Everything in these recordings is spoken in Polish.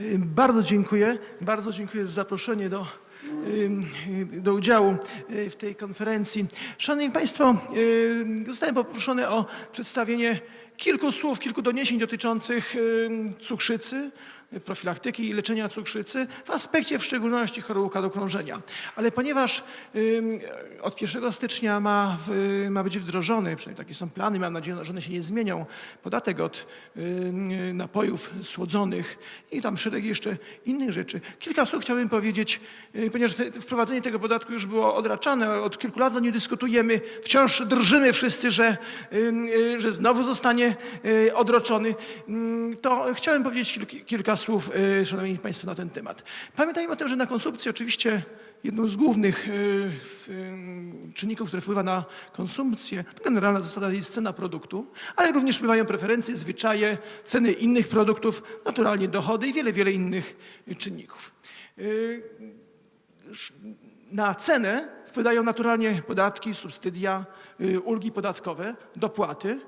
Y, Bardzo dziękuję. Bardzo dziękuję za zaproszenie do, y, do udziału y, w tej konferencji. Szanowni Państwo, zostałem poproszony o przedstawienie kilku słów, kilku doniesień dotyczących cukrzycy, profilaktyki i leczenia cukrzycy w aspekcie w szczególności chorób krążenia. Ale ponieważ od 1 stycznia ma, w, ma być wdrożony, przynajmniej takie są plany, mam nadzieję, że one się nie zmienią, podatek od napojów słodzonych i tam szereg jeszcze innych rzeczy. Kilka słów chciałbym powiedzieć, y, ponieważ te, wprowadzenie tego podatku już było odraczane, od kilku lat o nim dyskutujemy, wciąż drżymy wszyscy, że, y, że znowu zostanie y, odroczony, to chciałem powiedzieć kilk, kilka słów, y, Szanowni Państwo, na ten temat. Pamiętajmy o tym, że na konsumpcję oczywiście jedną z głównych y, y, czynników, które wpływa na konsumpcję, to generalna zasada jest cena produktu, ale również wpływają preferencje, zwyczaje, ceny innych produktów, naturalnie dochody i wiele, wiele innych czynników. Na cenę wpływają naturalnie podatki, subsydia, ulgi podatkowe, dopłaty.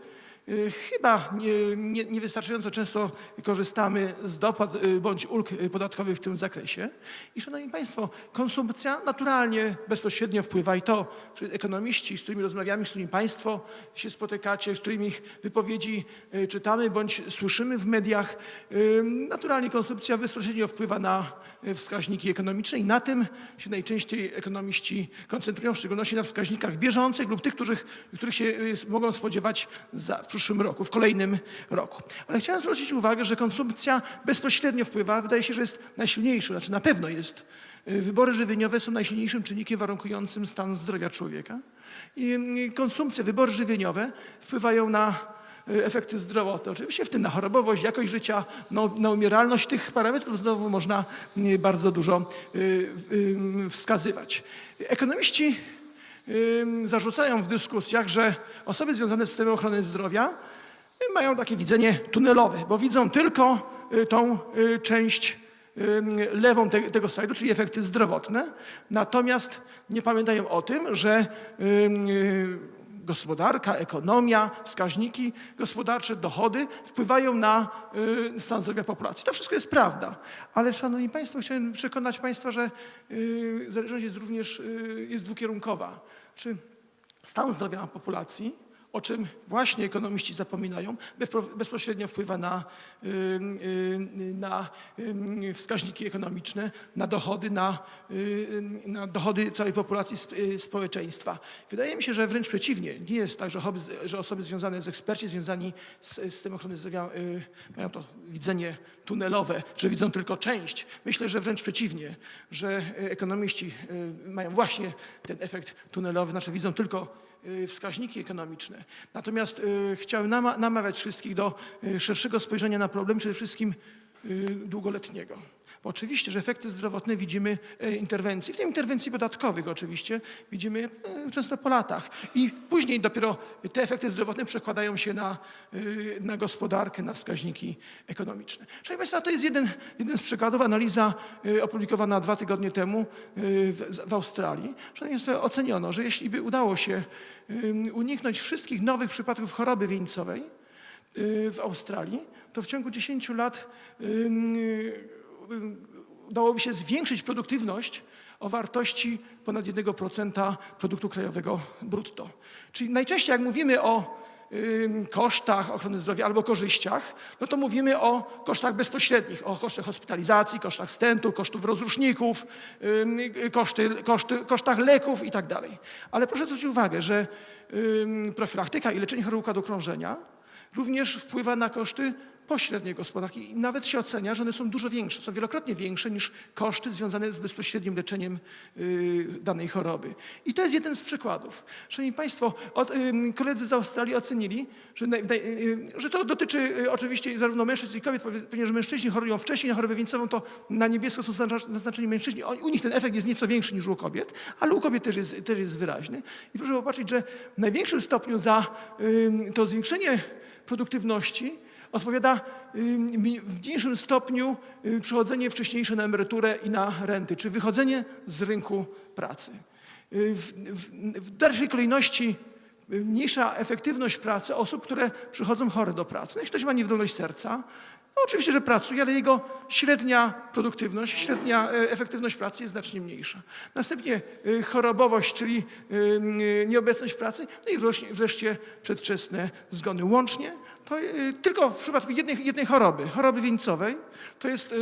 Y, Chyba nie- nie- niewystarczająco często korzystamy z dopłat y, bądź ulg y, podatkowych w tym zakresie. I szanowni Państwo, konsumpcja naturalnie bezpośrednio wpływa i to ekonomiści, z którymi rozmawiamy, z którymi Państwo się spotykacie, z którymi ich wypowiedzi y, czytamy bądź słyszymy w mediach, y, naturalnie konsumpcja bezpośrednio wpływa na y, wskaźniki ekonomiczne i na tym się najczęściej ekonomiści koncentrują, w szczególności na wskaźnikach bieżących lub tych, których, których się y, mogą spodziewać za, przyszłym roku, w kolejnym roku. Ale chciałem zwrócić uwagę, że konsumpcja bezpośrednio wpływa, wydaje się, że jest najsilniejszy, znaczy na pewno jest. Y, Wybory żywieniowe są najsilniejszym czynnikiem warunkującym stan zdrowia człowieka. I y, konsumpcja, wybory żywieniowe wpływają na y, efekty zdrowotne. Oczywiście w tym na chorobowość, jakość życia, na, umieralność. Tych parametrów znowu można bardzo dużo wskazywać. Ekonomiści zarzucają w dyskusjach, że osoby związane z systemem ochrony zdrowia y, mają takie widzenie tunelowe, bo widzą tylko y, tą y, część lewą te, tego slajdu, czyli efekty zdrowotne. Natomiast nie pamiętają o tym, że gospodarka, ekonomia, wskaźniki gospodarcze, dochody wpływają na y, stan zdrowia populacji. To wszystko jest prawda. Ale szanowni państwo, chciałem przekonać państwa, że y, zależność jest również y, jest dwukierunkowa. Czy stan zdrowia populacji, o czym właśnie ekonomiści zapominają, bezpośrednio wpływa na, y, y, na y, wskaźniki ekonomiczne, na dochody, na, na dochody całej populacji sp- społeczeństwa. Wydaje mi się, że wręcz przeciwnie. Nie jest tak, że osoby, związane z eksperci, związani z systemem ochrony zdrowia mają to widzenie tunelowe, że widzą tylko część. Myślę, że wręcz przeciwnie, że ekonomiści mają właśnie ten efekt tunelowy, znaczy widzą tylko wskaźniki ekonomiczne. Natomiast y, chciałem nama- namawiać wszystkich do y, szerszego spojrzenia na problem, przede wszystkim y, długoletniego. Bo oczywiście, że efekty zdrowotne widzimy e, interwencji, w tym interwencji podatkowych oczywiście, widzimy e, często po latach. I później dopiero te efekty zdrowotne przekładają się na, y, na gospodarkę, na wskaźniki ekonomiczne. Szanowni Państwo, to jest jeden, jeden z przykładów, analiza opublikowana dwa tygodnie temu w, w Australii. Szanowni Państwo, oceniono, że jeśli by udało się uniknąć wszystkich nowych przypadków choroby wieńcowej w Australii, to w ciągu 10 lat udałoby się zwiększyć produktywność o wartości ponad 1% produktu krajowego brutto. Czyli najczęściej jak mówimy o kosztach ochrony zdrowia albo korzyściach, no to mówimy o kosztach bezpośrednich, o kosztach hospitalizacji, kosztach stentu, kosztów rozruszników, y, koszty, koszty, kosztach leków i tak. Ale proszę zwrócić uwagę, że profilaktyka i leczenie chorób układu krążenia również wpływa na koszty pośredniej gospodarki i nawet się ocenia, że one są dużo większe, są wielokrotnie większe niż koszty związane z bezpośrednim leczeniem y, danej choroby. I to jest jeden z przykładów. Szanowni Państwo, od, ym, koledzy z Australii ocenili, że, naj, y, że to dotyczy y, oczywiście zarówno mężczyzn, i kobiet, ponieważ mężczyźni chorują wcześniej na chorobę wieńcową, to na niebiesko są zaznacz- zaznaczeni mężczyźni. U nich ten efekt jest nieco większy niż u kobiet, ale u kobiet też jest, też jest wyraźny. I proszę popatrzeć, że w największym stopniu za to zwiększenie produktywności odpowiada w mniejszym stopniu y, przechodzenie wcześniejsze na emeryturę i na renty, czy wychodzenie z rynku pracy. Y, W, w, w dalszej kolejności y, mniejsza efektywność pracy osób, które przychodzą chore do pracy. No, jeśli ktoś ma niewydolność serca, no oczywiście, że pracuje, ale jego średnia produktywność, średnia e, efektywność pracy jest znacznie mniejsza. Następnie e, chorobowość, czyli e, nieobecność pracy, no i wreszcie, przedwczesne zgony. Łącznie to tylko w przypadku jednej, jednej choroby, choroby wieńcowej, to jest,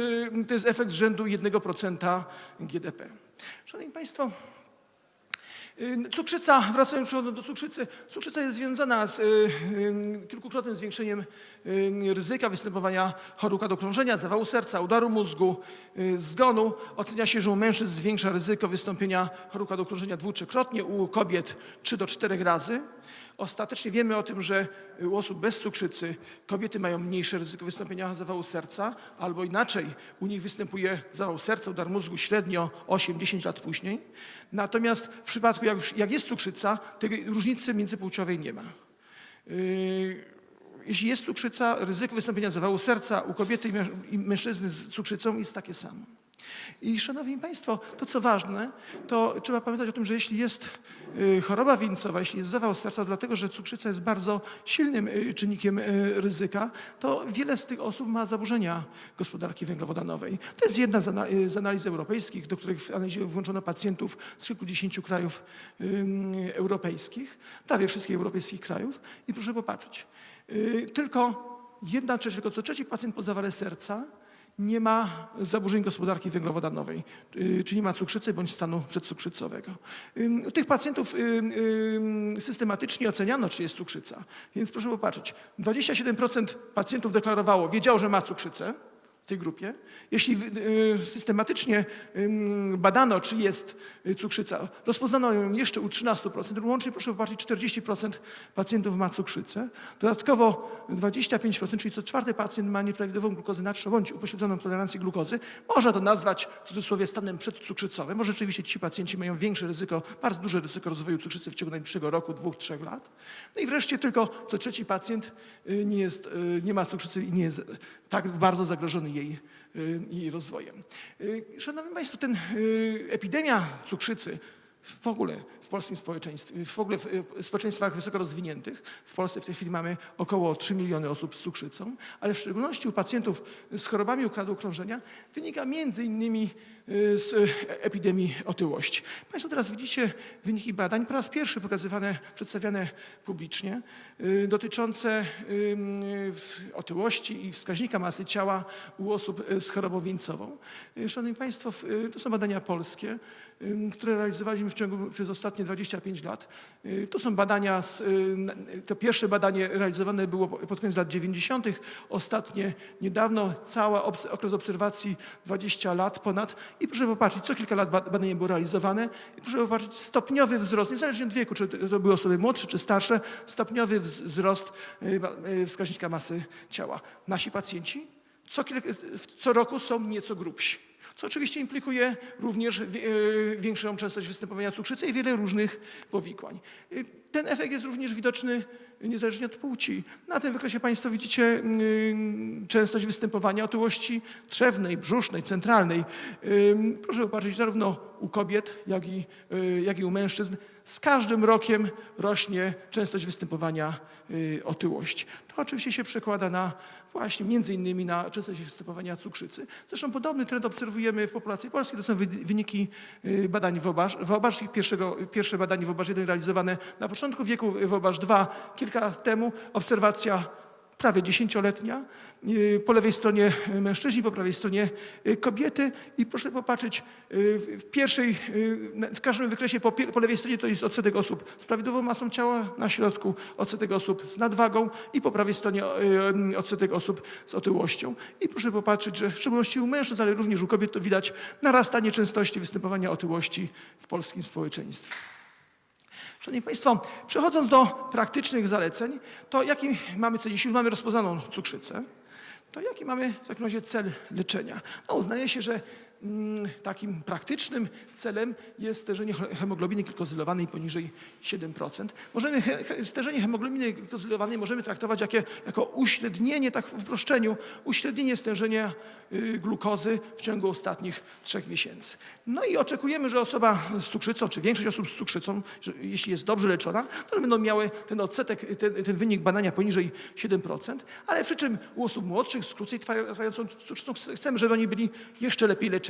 to jest efekt rzędu 1% GDP. Szanowni Państwo, Cukrzyca, wracając przechodząc do cukrzycy, cukrzyca jest związana z y, y, kilkukrotnym zwiększeniem y, ryzyka występowania chorób krążenia, zawału serca, udaru mózgu, y, zgonu. Ocenia się, że u mężczyzn zwiększa ryzyko wystąpienia chorób krążenia dwu, trzykrotnie, u kobiet trzy do czterech razy. Ostatecznie wiemy o tym, że u osób bez cukrzycy kobiety mają mniejsze ryzyko wystąpienia zawału serca, albo inaczej, u nich występuje zawał serca, udar mózgu średnio 8-10 lat później. Natomiast w przypadku, jak, już, jak jest cukrzyca, tej różnicy międzypłciowej nie ma. Yy, Jeśli jest cukrzyca, ryzyko wystąpienia zawału serca u kobiety i męż- i mężczyzny z cukrzycą jest takie samo. I szanowni Państwo, to co ważne, to trzeba pamiętać o tym, że jeśli jest y, choroba wieńcowa, jeśli jest zawał serca, dlatego że cukrzyca jest bardzo silnym y, czynnikiem y, ryzyka, to wiele z tych osób ma zaburzenia gospodarki węglowodanowej. To jest jedna z, ana- z analiz europejskich, do których w analizie włączono pacjentów z kilkudziesięciu krajów europejskich, prawie wszystkich europejskich krajów. I proszę popatrzeć, tylko jedna trzecia, tylko co trzeci pacjent po zawale serca nie ma zaburzeń gospodarki węglowodanowej, y, czy nie ma cukrzycy bądź stanu przedcukrzycowego. Tych pacjentów ym, systematycznie oceniano, czy jest cukrzyca. Więc proszę popatrzeć, 27% pacjentów deklarowało, wiedziało, że ma cukrzycę w tej grupie. Jeśli y, systematycznie badano, czy jest y, cukrzyca, rozpoznano ją jeszcze u 13%, łącznie proszę popatrzeć, 40% pacjentów ma cukrzycę. Dodatkowo 25%, czyli co czwarty pacjent ma nieprawidłową glukozę natriową bądź upośledzoną tolerancję glukozy. Można to nazwać w cudzysłowie stanem przedcukrzycowym. Może rzeczywiście ci pacjenci mają większe ryzyko, bardzo duże ryzyko rozwoju cukrzycy w ciągu najbliższego roku, dwóch, trzech lat. No i wreszcie tylko co trzeci pacjent y, nie, jest, y, nie ma cukrzycy i nie jest tak bardzo zagrożony jej, y, jej rozwojem. Y, Szanowni Państwo, ten y, epidemia cukrzycy w ogóle w polskim społeczeństwie, w ogóle w y, społeczeństwach wysoko rozwiniętych, w Polsce w tej chwili mamy około 3 miliony osób z cukrzycą, ale w szczególności u pacjentów z chorobami układu krążenia wynika między innymi y, z y, epidemii otyłości. Państwo teraz widzicie wyniki badań po raz pierwszy pokazywane, przedstawiane publicznie, y, dotyczące w- otyłości i wskaźnika masy ciała u osób y, z chorobą wieńcową. Y, Szanowni Państwo, y, to są badania polskie które realizowaliśmy w ciągu przez ostatnie 25 lat. Y, To są badania, z, y, to pierwsze badanie realizowane było pod koniec lat 90., ostatnie niedawno, cały okres obserwacji 20 lat ponad i proszę popatrzeć, co kilka lat ba- badanie było realizowane i proszę popatrzeć, stopniowy wzrost, niezależnie od wieku, czy to były osoby młodsze, czy starsze, stopniowy wz- wzrost y, wskaźnika masy ciała. Nasi pacjenci co, co roku są nieco grubsi co oczywiście implikuje również e, większą częstość występowania cukrzycy i wiele różnych powikłań. Y, Ten efekt jest również widoczny niezależnie od płci. Na tym wykresie Państwo widzicie częstość występowania otyłości trzewnej, brzusznej, centralnej. Ym, Proszę popatrzeć, zarówno u kobiet, jak i, jak i u mężczyzn z każdym rokiem rośnie częstość występowania y, otyłości. To oczywiście się przekłada na właśnie między innymi na częstość występowania cukrzycy. Zresztą podobny trend obserwujemy w populacji polskiej. To są wy- wyniki y, badań WOBASZ. WOBASZ pierwszego, pierwsze badanie WOBASZ 1 realizowane na początku wieku, WOBASZ 2 kilka lat temu. Obserwacja prawie dziesięcioletnia. Y, Po lewej stronie mężczyźni, po prawej stronie y, kobiety. I proszę popatrzeć, y, w- pierwszej, w każdym wykresie po, po lewej stronie to jest odsetek osób z prawidłową masą ciała, na środku odsetek osób z nadwagą i po prawej stronie odsetek osób z otyłością. I proszę popatrzeć, że w szczególności u mężczyzn, ale również u kobiet to widać narastanie częstości występowania otyłości w polskim społeczeństwie. Szanowni Państwo, przechodząc do praktycznych zaleceń, to jaki mamy cel? Jeśli już mamy rozpoznaną cukrzycę, to jaki mamy w takim razie cel leczenia? No, uznaje się, że takim praktycznym celem jest stężenie he- hemoglobiny glikozylowanej poniżej 7%. Możemy stężenie hemoglobiny glikozylowanej możemy traktować jako uśrednienie, tak w uproszczeniu, uśrednienie stężenia y, glukozy w ciągu ostatnich trzech miesięcy. No i oczekujemy, że osoba z cukrzycą, czy większość osób z cukrzycą, jeśli jest dobrze leczona, to będą miały ten odsetek, ten, ten wynik badania poniżej 7%, ale przy czym u osób młodszych z krócej trwa- trwającą cukrzycą chce- chcemy, żeby oni byli jeszcze lepiej leczeni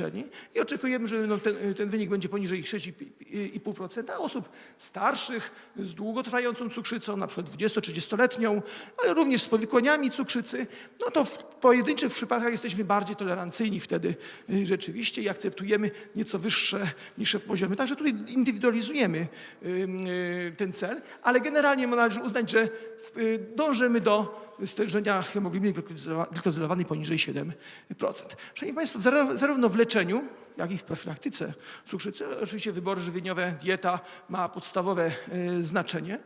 i oczekujemy, że no, ten, ten wynik będzie poniżej 6,5%, a osób starszych z długotrwającą cukrzycą, na przykład 20-30-letnią, ale również z powikłaniami cukrzycy, no to w pojedynczych przypadkach jesteśmy bardziej tolerancyjni wtedy y, rzeczywiście i akceptujemy nieco wyższe, niższe w poziomie. Także tutaj indywidualizujemy y, ten cel, ale generalnie należy uznać, że y, dążymy do stężenia hemoglobiny glikozylowanej poniżej 7%. Szanowni Państwo, zarówno w leczeniu, jak i w profilaktyce cukrzycy, oczywiście wybory żywieniowe, dieta ma podstawowe y, znaczenie.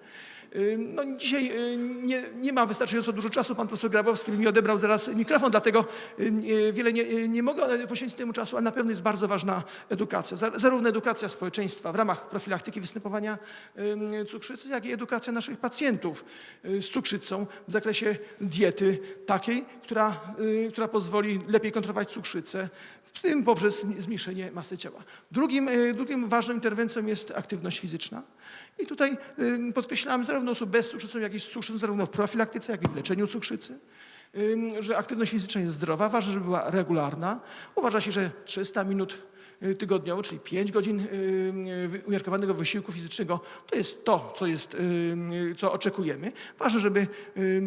No, dzisiaj y, nie, nie ma wystarczająco dużo czasu. Pan profesor Grabowski mi odebrał zaraz mikrofon, dlatego y, wiele nie, y, nie mogę poświęcić temu czasu, ale na pewno jest bardzo ważna edukacja. Za- Zarówno edukacja społeczeństwa w ramach profilaktyki występowania cukrzycy, jak i edukacja naszych pacjentów z cukrzycą w zakresie diety takiej, która, która pozwoli lepiej kontrolować cukrzycę, w tym poprzez zmniejszenie masy ciała. Drugim, drugim ważną interwencją jest aktywność fizyczna. I tutaj podkreślamy zarówno osób bez cukrzycy, jak i z cukrzycą, zarówno w profilaktyce, jak i w leczeniu cukrzycy, że aktywność fizyczna jest zdrowa, ważne, żeby była regularna. Uważa się, że 300 minut y, tygodniowo, czyli 5 godzin y, umiarkowanego wysiłku fizycznego, to jest to, co, jest, y, co oczekujemy. Ważne, żeby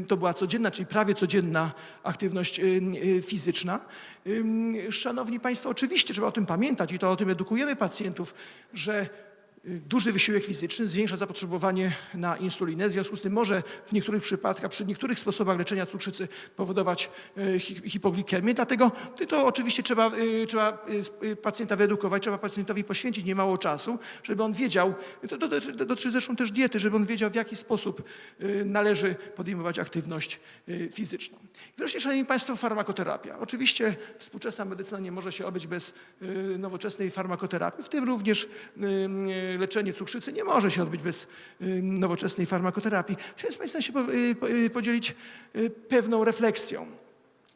to była codzienna, czyli prawie codzienna aktywność fizyczna. Szanowni Państwo, oczywiście trzeba o tym pamiętać i to o tym edukujemy pacjentów, że duży wysiłek fizyczny zwiększa zapotrzebowanie na insulinę. W związku z tym może w niektórych przypadkach, przy niektórych sposobach leczenia cukrzycy powodować hi- hipoglikemię. Dlatego to- oczywiście trzeba, y, trzeba y, y, pacjenta wyedukować, trzeba pacjentowi poświęcić niemało czasu, żeby on wiedział, to dotyczy zresztą też diety, żeby on wiedział w jaki sposób y, należy podejmować aktywność y, fizyczną. Wreszcie, Szanowni Państwo, farmakoterapia. Oczywiście współczesna medycyna nie może się obyć bez y, nowoczesnej farmakoterapii, w tym również y, y, leczenie cukrzycy nie może się odbyć bez nowoczesnej farmakoterapii. Chciałem z Państwem się po- po- podzielić pewną refleksją.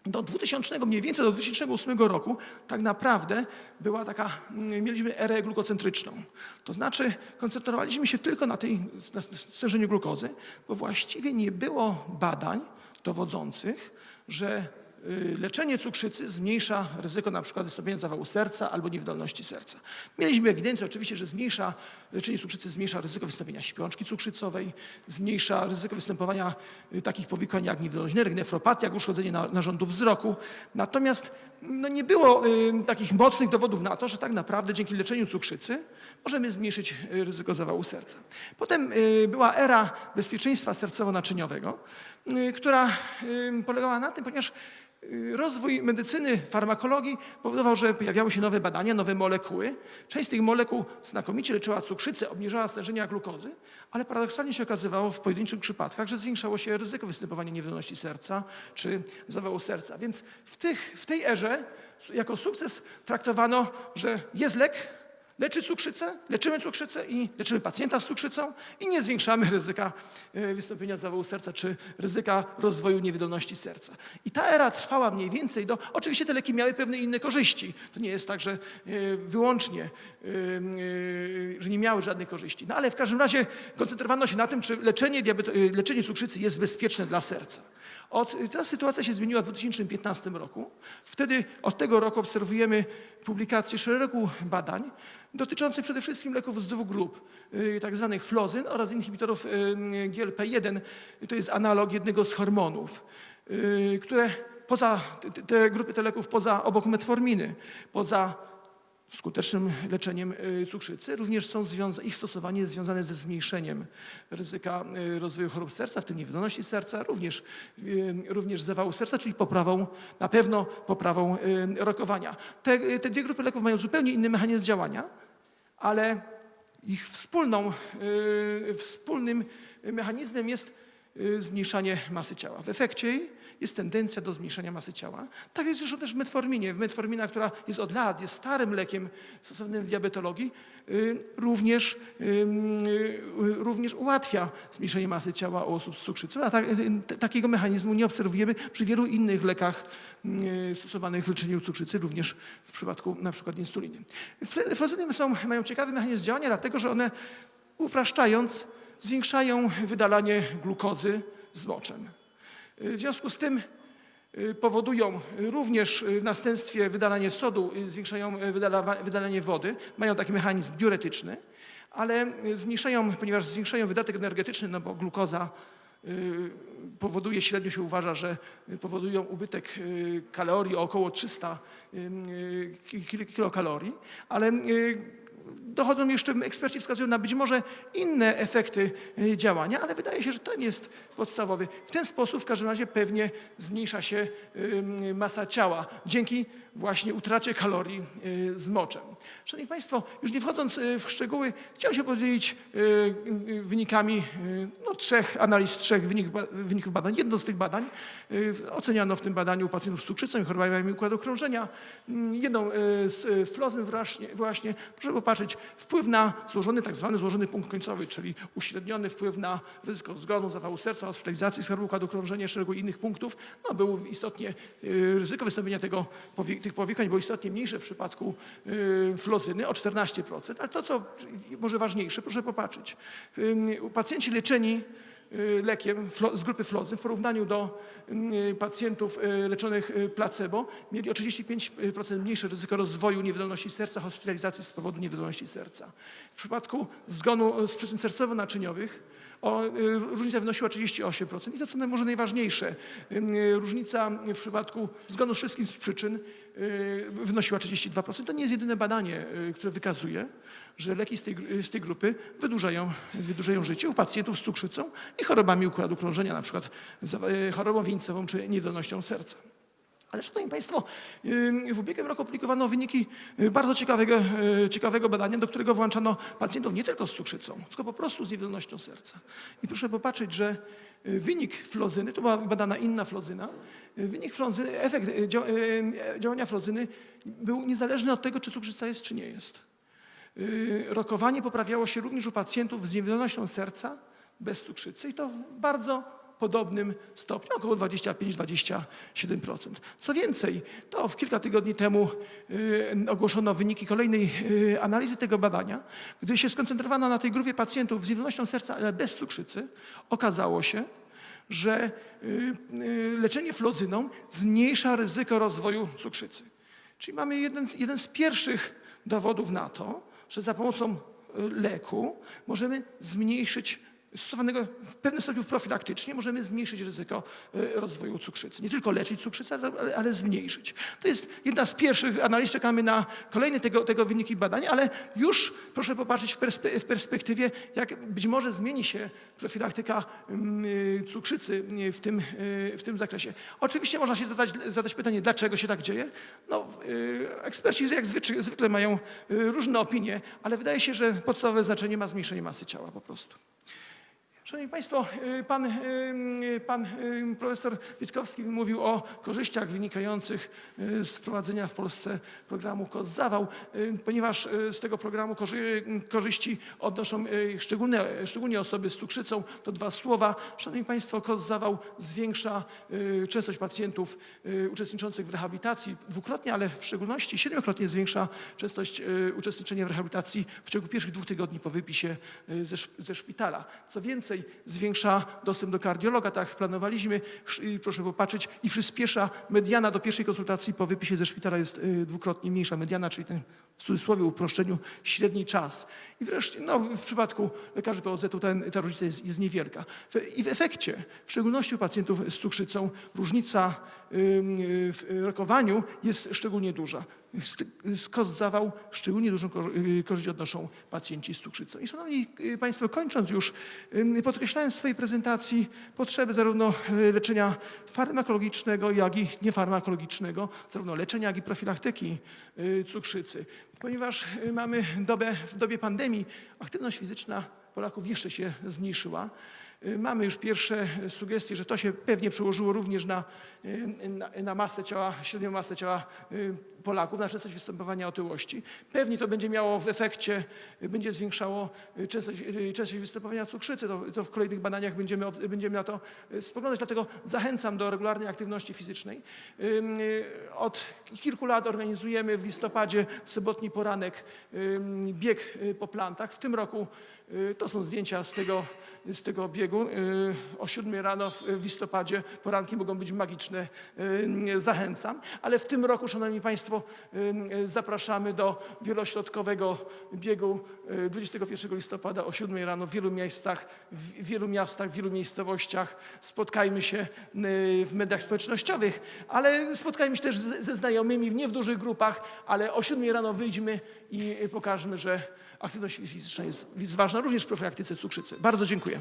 Do 2000, mniej więcej do 2008 roku tak naprawdę była taka, mm, mieliśmy erę glukocentryczną. To znaczy koncentrowaliśmy się tylko na tej na stężeniu glukozy, bo właściwie nie było badań dowodzących, że y, leczenie cukrzycy zmniejsza ryzyko na przykład wystąpienia zawału serca albo niewydolności serca. Mieliśmy ewidencję oczywiście, że zmniejsza, leczenie cukrzycy zmniejsza ryzyko wystąpienia śpiączki cukrzycowej, zmniejsza ryzyko występowania y, takich powikłań jak niewydolność nerek, nefropatia, jak uszkodzenie na- narządu wzroku. Natomiast no, nie było y, takich mocnych dowodów na to, że tak naprawdę dzięki leczeniu cukrzycy możemy zmniejszyć y, ryzyko zawału serca. Potem y, była era bezpieczeństwa sercowo-naczyniowego, y, która y, polegała na tym, ponieważ rozwój medycyny, farmakologii powodował, że pojawiały się nowe badania, nowe molekuły. Część z tych molekuł znakomicie leczyła cukrzycę, obniżała stężenia glukozy, ale paradoksalnie się okazywało w pojedynczych przypadkach, że zwiększało się ryzyko występowania niewydolności serca czy zawału serca. Więc w, tych, w tej erze jako sukces traktowano, że jest lek, leczy cukrzycę, leczymy cukrzycę i leczymy pacjenta z cukrzycą i nie zwiększamy ryzyka e, wystąpienia zawału serca czy ryzyka rozwoju niewydolności serca. I ta era trwała mniej więcej do... Oczywiście te leki miały pewne inne korzyści. To nie jest tak, że e, wyłącznie, e, że nie miały żadnych korzyści. No ale w każdym razie koncentrowano się na tym, czy leczenie, leczenie cukrzycy jest bezpieczne dla serca. Od, ta sytuacja się zmieniła w 2015 roku. Wtedy od tego roku obserwujemy publikację szeregu badań dotyczących przede wszystkim leków z dwóch grup, y, tak zwanych flozyn oraz inhibitorów y, GLP-1. To jest analog jednego z hormonów, y, które poza, te- grupy te leków poza, obok metforminy, poza skutecznym leczeniem y, cukrzycy. Również są ich stosowanie jest związane ze zmniejszeniem ryzyka y, rozwoju chorób serca, w tym niewydolności serca, również, y, również zawału serca, czyli poprawą, na pewno poprawą rokowania. Te, te dwie grupy leków mają zupełnie inny mechanizm działania, ale ich wspólną, wspólnym mechanizmem jest zmniejszanie masy ciała. W efekcie jest tendencja do zmniejszenia masy ciała. Tak jest zresztą też w metforminie. Metformina, która jest od lat, jest starym lekiem stosowanym w diabetologii, y, również, ym, y, również ułatwia zmniejszenie masy ciała u osób z cukrzycą. A tak, y, takiego mechanizmu nie obserwujemy przy wielu innych lekach y, stosowanych w leczeniu cukrzycy, również w przypadku na przykład insuliny. Fle- Flozyny są, mają ciekawy mechanizm działania, dlatego że one upraszczając zwiększają wydalanie glukozy z moczem. W związku z tym y, powodują również y, w następstwie wydalanie sodu, y, zwiększają wydala- wydalanie wody, mają taki mechanizm diuretyczny, ale zmniejszają, ponieważ zwiększają wydatek energetyczny, no bo glukoza powoduje, średnio się uważa, że powodują ubytek kalorii o około 300 y, y, kil- kilokalorii, ale dochodzą jeszcze, eksperci wskazują na być może inne efekty y, działania, ale wydaje się, że nie jest podstawowy. W ten sposób w każdym razie pewnie zmniejsza się masa ciała dzięki właśnie utracie kalorii y, z moczem. Szanowni Państwo, już nie wchodząc y, w szczegóły, chciałem się podzielić wynikami no, trzech analiz, trzech wyników badań. Jedno z tych badań oceniano w tym badaniu u pacjentów z cukrzycą i chorobami układu krążenia. Mm, Jedną z flozyn właśnie, właśnie, proszę popatrzeć, wpływ na złożony, tak zwany złożony punkt końcowy, czyli uśredniony wpływ na ryzyko zgonu, zawału serca, hospitalizacji, choroby układu krążenia, szeregu innych punktów. No, był istotnie, y, ryzyko wystąpienia tego, tych powikłań było istotnie mniejsze w przypadku y, flozyny o 14%, ale to, co może ważniejsze, proszę popatrzeć. Pacjenci leczeni lekiem flo- z grupy flozy w porównaniu do y, pacjentów y, leczonych y, placebo mieli o 35% mniejsze ryzyko rozwoju niewydolności serca, hospitalizacji z powodu niewydolności serca. W przypadku zgonu z przyczyn sercowo-naczyniowych o, y, różnica wynosiła 38%. I to, co może najważniejsze, y, różnica w przypadku zgonu z wszystkich przyczyn y, wynosiła 32%. To nie jest jedyne badanie, y, które wykazuje, że leki z tej, z tej grupy wydłużają, wydłużają życie u pacjentów z cukrzycą i chorobami układu krążenia, na przykład y, chorobą wieńcową czy niewydolnością serca. Ale Szanowni Państwo, y, w ubiegłym roku opublikowano wyniki y, bardzo ciekawego, y, ciekawego badania, do którego włączano pacjentów nie tylko z cukrzycą, tylko po prostu z niewydolnością serca. I proszę popatrzeć, że wynik flozyny, to była badana inna flozyna, wynik flozyny, efekt dzia- działania flozyny był niezależny od tego, czy cukrzyca jest, czy nie jest. Rokowanie poprawiało się również u pacjentów z niewydolnością serca bez cukrzycy i to bardzo podobnym stopniu, około 25-27%. Co więcej, to w kilka tygodni temu y, ogłoszono wyniki kolejnej y, analizy tego badania. Gdy się skoncentrowano na tej grupie pacjentów z niewydolnością serca, ale bez cukrzycy, okazało się, że y, y, leczenie flozyną zmniejsza ryzyko rozwoju cukrzycy. Czyli mamy jeden, jeden z pierwszych dowodów na to, że za pomocą y, leku możemy zmniejszyć, stosowanego w pewnym stopniu profilaktycznie, możemy zmniejszyć ryzyko y, rozwoju cukrzycy. Nie tylko leczyć cukrzycę, ale, ale, zmniejszyć. To jest jedna z pierwszych analiz, czekamy na kolejne tego, tego wyniki badań, ale już proszę popatrzeć w, perspe, w perspektywie, jak być może zmieni się profilaktyka mm, y, cukrzycy y, w tym, w tym zakresie. Oczywiście można się zadać, zadać pytanie, dlaczego się tak dzieje. No, eksperci jak zwykle, zwykle mają różne opinie, ale wydaje się, że podstawowe znaczenie ma zmniejszenie masy ciała po prostu. Szanowni Państwo, y, pan, y, pan y, profesor Witkowski mówił o korzyściach wynikających z wprowadzenia w Polsce programu KOS-Zawał, y, ponieważ z tego programu korzy, korzyści odnoszą szczególne, szczególnie osoby z cukrzycą. To dwa słowa. Szanowni Państwo, KOS-Zawał zwiększa y, częstość pacjentów uczestniczących w rehabilitacji dwukrotnie, ale w szczególności siedmiokrotnie zwiększa częstość uczestniczenia w rehabilitacji w ciągu pierwszych dwóch tygodni po wypisie ze szpitala. Co więcej, zwiększa dostęp do kardiologa, tak jak planowaliśmy. Proszę popatrzeć i przyspiesza mediana do pierwszej konsultacji po wypisie ze szpitala jest y, dwukrotnie mniejsza mediana, czyli ten w cudzysłowie uproszczeniu średni czas. I wreszcie no, w przypadku lekarzy POZ-u ten, ta różnica jest, jest niewielka. I w efekcie, w szczególności u pacjentów z cukrzycą, różnica w rokowaniu jest szczególnie duża. Skos zawał szczególnie dużą y, korzyść odnoszą pacjenci z cukrzycą. I szanowni y, Państwo, kończąc już, podkreślałem w swojej prezentacji potrzeby zarówno y, leczenia farmakologicznego, jak i niefarmakologicznego, zarówno leczenia, jak i profilaktyki y, cukrzycy. Ponieważ y, mamy dobę, w dobie pandemii aktywność fizyczna Polaków jeszcze się zmniejszyła. Y, Mamy już pierwsze sugestie, że to się pewnie przełożyło również na, y, na, na masę ciała, średnią masę ciała y, Polaków, na częstość występowania otyłości. Pewnie to będzie miało w efekcie, będzie zwiększało częstość, częstość występowania cukrzycy. To, to w kolejnych badaniach będziemy, będziemy na to spoglądać, dlatego zachęcam do regularnej aktywności fizycznej. Od kilku lat organizujemy w listopadzie sobotni poranek bieg po plantach. W tym roku to są zdjęcia z tego, z tego biegu. Y, O 7 rano w, listopadzie poranki mogą być magiczne. Y, Zachęcam. Ale w tym roku, Szanowni Państwo, y, zapraszamy do wielośrodkowego biegu y, 21 listopada o 7 rano w wielu miejscach, w wielu miastach, w wielu miejscowościach. Spotkajmy się w mediach społecznościowych, ale spotkajmy się też ze znajomymi, nie w dużych grupach, ale o 7 rano wyjdźmy i pokażmy, że aktywność fizyczna jest ważna również w profilaktyce cukrzycy. Bardzo dziękuję.